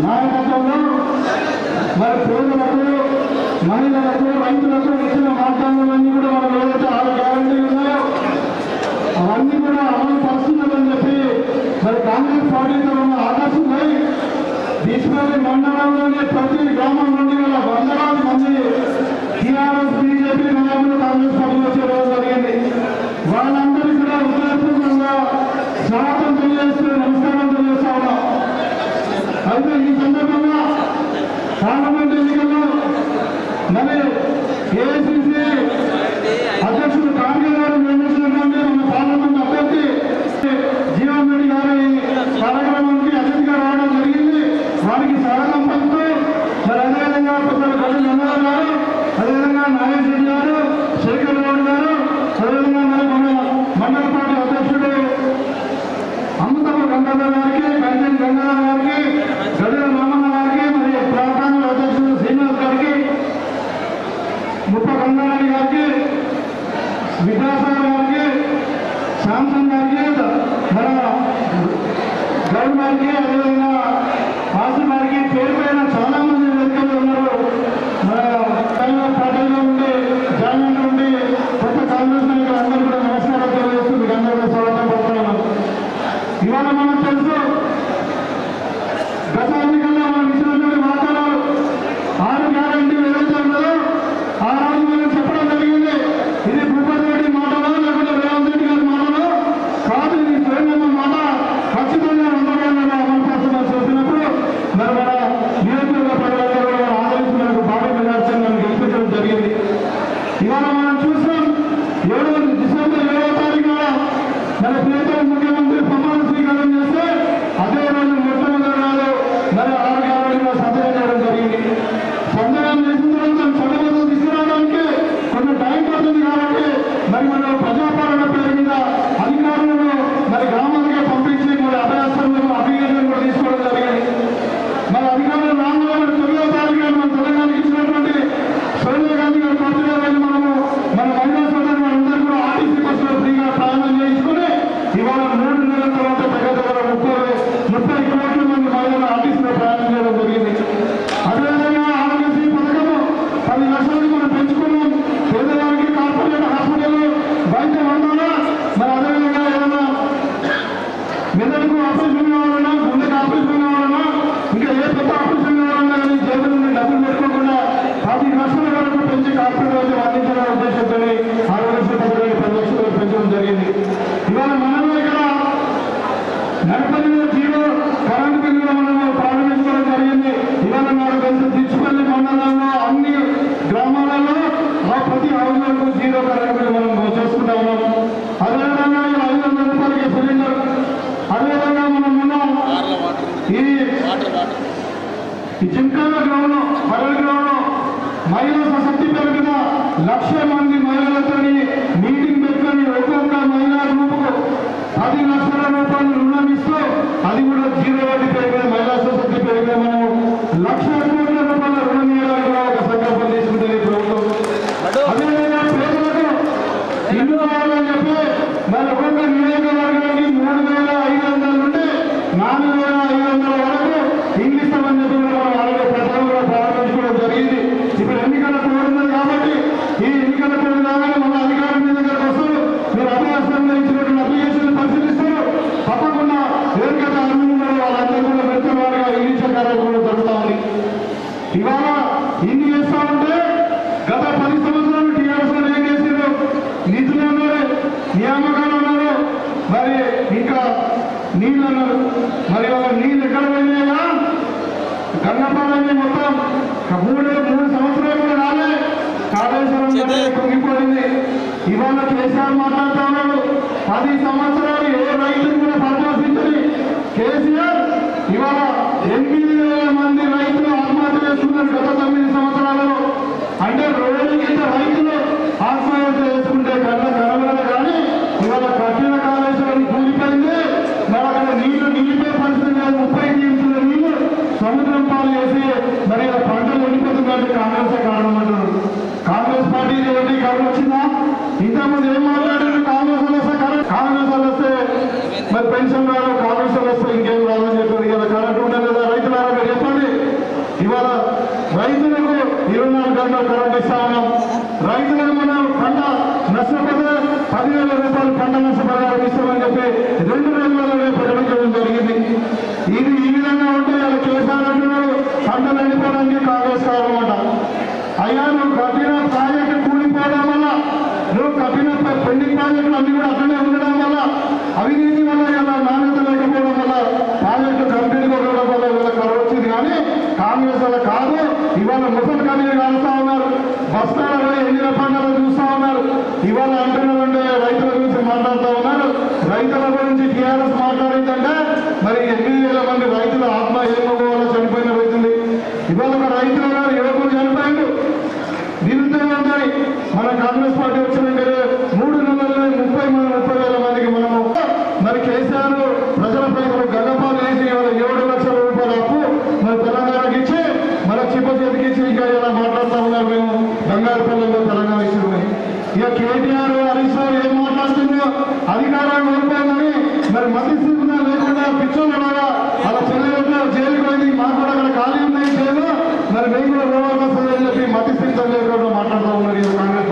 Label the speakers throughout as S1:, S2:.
S1: నాయకత్వంలో మరి పేదలకు మహిళలకు రైతులకు ఇచ్చిన వాగ్దానాలన్నీ కూడా మనం ఏదైతే ఆరు గ్యారంటీలు ఉన్నాయో. అవన్నీ కూడా అమలు పరుస్తున్నదని చెప్పి మరి కాంగ్రెస్ పార్టీతో ఉన్న ఆకాశం పై మండలంలోనే ప్రతి గ్రామంలో వికాసాన్ని గారికి శాంసంగ్ గారికి గౌడ్ గారికి అదేవిధంగా ஏழு శాసనంగా ఇచ్చినటువంటి అప్లికేషన్లు పరిశీలిస్తారు. తప్పకుండా ఎవరికైతే కూడా ప్రతివారుగా ఇవాళ ఇన్ని చేస్తా గత పది సంవత్సరాలు ఏం చేసిందో నిధులు అన్నారు మరి ఇంకా నీళ్ళు అన్నారు. మరి నీళ్ళు ఎక్కడ పోయినాయా గంగపాలని మొత్తం మూడు మూడు సంవత్సరాలు కూడా రాలే. కాళేశ్వరం కుంగిపోయింది. ఇవాళ కేసీఆర్ ప్రతి సంవత్సరాలు ఏ రైతులు కూడా సంతోషించని కేసీఆర్ ఇవాళ ఎనిమిది వేల మంది రైతులు ఆత్మహత్య చేసుకున్నారు గత తొమ్మిది సంవత్సరాలలో. అంటే రోజు కింద రైతులు ఆత్మహత్య చేసుకుంటే కళ్ళ కనబడదు కానీ ఇవాళ కఠిన కాళేశ్వరం కూలిపోయింది. మరి అక్కడ నీళ్ళు నిలిపే పరిస్థితి లేదు. ముప్పై నిమిషాల నీళ్ళు సముద్రం పాలు వేసి మరి ఇలా పంటలు ఎండిపోతుందంటే కాంగ్రెస్ కారణం అంటారు? కాంగ్రెస్ పార్టీ కారణం వచ్చిందా? ఇంతకుముందు ఏం మాట్లాడారు? ఇది ఈ విధంగా ఉంటే వాళ్ళు చేశారంటున్నారు పంటలు ఎండిపోవడానికి కాంగ్రెస్ కావాలన్నమాట అయ్యా నువ్వు కఠిన ప్రాజెక్టు కూలిపోవడం వల్ల నువ్వు కఠిన పెండింగ్ ప్రాజెక్టులు అన్ని కూడా అక్కడే ఉండడం వల్ల అవినీతి వల్ల ఇలా నాణ్యత లేకపోవడం వల్ల ప్రాజెక్టు కంపెనీ కొట్టడం వల్ల వీళ్ళకి కరోనా వచ్చింది కానీ కాంగ్రెస్ వల్ల కాదు ఇవాళ ముసలి కన్నీరు కాలుతా ఉన్నారు. బస్తాలలో ఎన్ని పంటలు చూస్తా ఉన్నారు. ఇవాళ అంటున్నారంటే రైతుల గురించి మాట్లాడుతూ ఉన్నారు. రైతుల గురించి టీఆర్ఎస్ మాట్లాడిందంటే మరి ఎనిమిది వేల మంది రైతుల ఆత్మహత్య చనిపోయిన రైతుంది ఇవాళ రైతు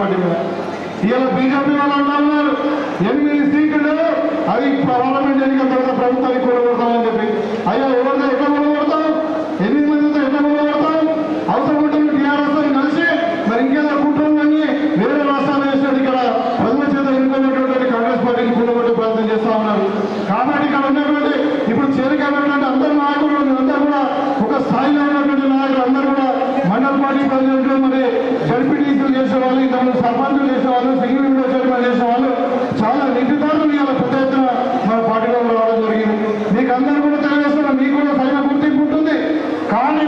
S1: పార్టీ మీద ఇవాళ బీజేపీ వాళ్ళు అంటున్నారు ఎనిమిది సీట్లు అవి పార్లమెంట్ ఎన్నికల తర్వాత ప్రభుత్వానికి కూడగొడతామని చెప్పి. అయ్యా ఎవరితో ఎక్కడ కూడగొడతాం ఎనిమిది మందితో ఎక్కడ కూడగొడతాం అవసరం ఉంటుంది టీఆర్ఎస్ అని కలిసి మరి ఇంకేదో కుటుంబాన్ని వేరే రాష్ట్రాలు వేసినట్టు ఇక్కడ ప్రజల చేత ఎన్నుకున్నటువంటి కాంగ్రెస్ పార్టీని కూడగొట్టే ప్రయత్నం చేస్తా ఉన్నారు. కాబట్టి ఇక్కడ ఉన్నటువంటి ఇప్పుడు చేరికైనటువంటి అందరి నాయకులు అందరూ కూడా ఒక స్థాయిలో ఉన్నటువంటి నాయకులు అందరూ కూడా అంగన్వాడీ తల్లిదండ్రులు మరి జడ్పీటీసీలు చేసే వాళ్ళు ఇంతకుముందు సర్పంచులు చేసే వాళ్ళు సింగిల్ విండో చైర్మన్ చేసే వాళ్ళు చాలా నిండుదారులు ఇవాళ పెద్ద ఎత్తున మన పార్టీలో రావడం జరిగింది. మీకు అందరూ కూడా తెలియజేస్తున్నారు మీకు కూడా పైన గుర్తింపు ఉంటుంది. కానీ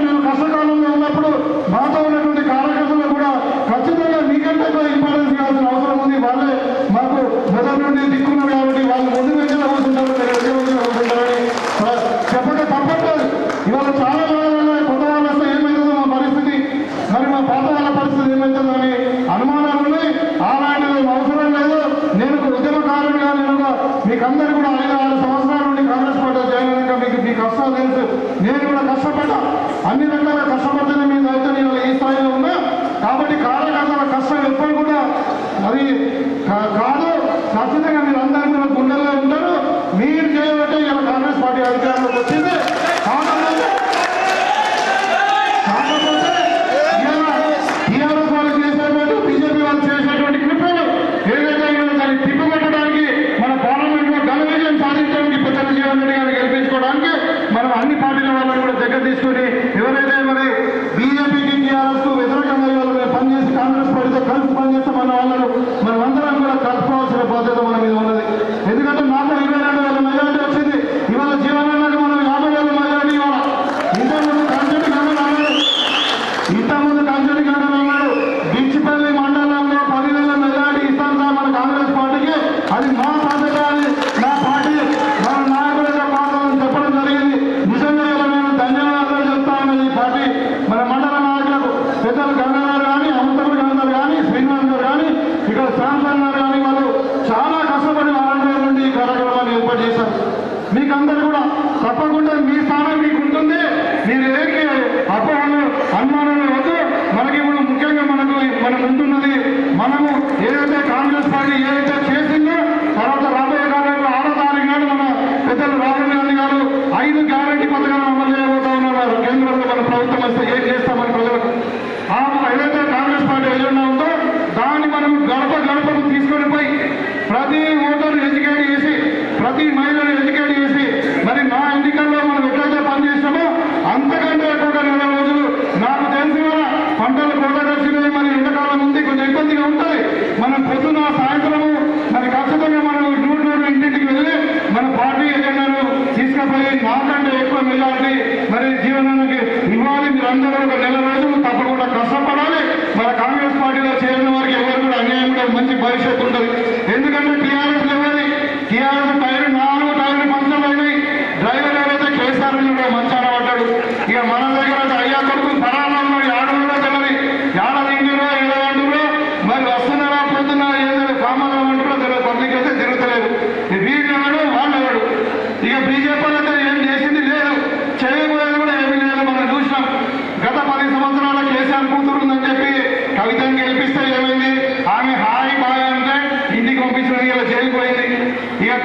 S1: మీకు కూడా తప్పకుండా మీ స్థానం మీకు ఉంటుంది మీరు ఏమి అపోహలు అనుమానాలు వద్దు. మనకి ఇప్పుడు ముఖ్యంగా మనకు మనకు ఉంటున్నది మనము ఏదైతే కాంగ్రెస్ పార్టీ ఏదైతే చేసిందో తర్వాత రాబోయే కాలంలో ఆరో తారీఖు నాడు మన పెద్దలు రాహుల్ గాంధీ గారు ఐదు గ్యారంటీ పథకాలు అమలు చేయబోతా ఉన్నారు. కేంద్రంలో మన ప్రభుత్వం వస్తే ఏం చేస్తామని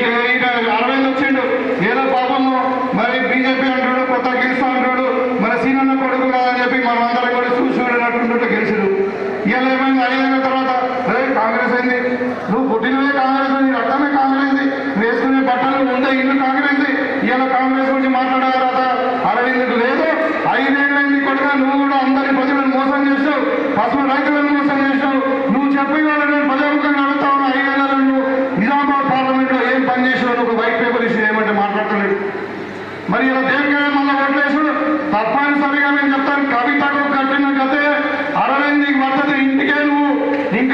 S1: అరవింద్ వచ్చిండు ఏదో పాపము మరి బీజేపీ అంటాడు కొత్త గెలుస్తా అంటాడు మరి సీనన్న కొడుకు కాదని చెప్పి మనం అందరం కూడా చూసి చూడనట్టు గెలిచాడు ఇలా ఏమైంది? తర్వాత అదే కాంగ్రెస్ అయింది. నువ్వు పుట్టినవే కాంగ్రెస్ నీ వేసుకునే బట్టలు ఉండే ఇల్లు కాంగ్రెస్ ఇలా కాంగ్రెస్ గురించి మాట్లాడే తర్వాత అరవింద్ లేదు. ఐదేళ్ళైంది కొడుక నువ్వు కూడా అందరి ప్రజలను మోసం చేసావు పసుపు రైతులను మోసం చేసావు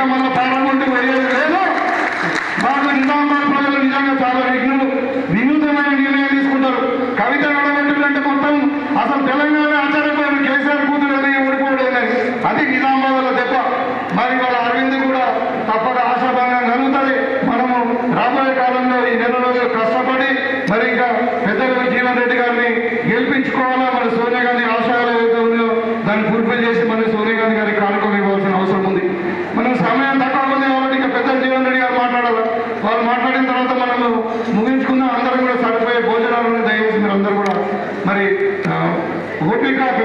S1: నిజంగా మన ప్రాణం ఉంటే వెళ్ళేది లేదు. మాకు నిజామాబాద్ ప్రజలు నిజంగా చాలా విఘ్నులు. వినూతమైన నిర్ణయం తీసుకుంటారు. కవిత నడబెట్టిందంటే మొత్తం అసలు తెలంగాణ ఆచారపైన కేసీఆర్ కూతురు అనేది ఓడిపోవడం అది నిజామాబాద్ దెబ్బ మరి వాళ్ళ అరవింద్ కూడా తప్పక ఆశాభంగం కలుగుతుంది. మనము రాబోయే కాలంలో ఈ నెల రోజులు కష్టపడి మరి ఇంకా పెద్దలు జీవన్ రెడ్డి గారిని గెలిపించుకోవాలా? మన సోనియా గాంధీ ఆశయాలు ఏదైతే ఉందో దాన్ని ఫుల్ఫిల్ చేసి మన సోనియా గాంధీ గారికి కానుకొని ఇవ్వాల్సిన అవసరం ఉంది మనం సమయం తక్కువ ఉంది కాబట్టి ఇంకా పెద్దలు జీవన్ రెడ్డి గారు మాట్లాడాలి వాళ్ళు మాట్లాడిన తర్వాత మనము ముగించుకుందాం అందరం కూడా సరిపోయే భోజనాలను దయచేసి మీరు అందరూ కూడా మరి ఆ,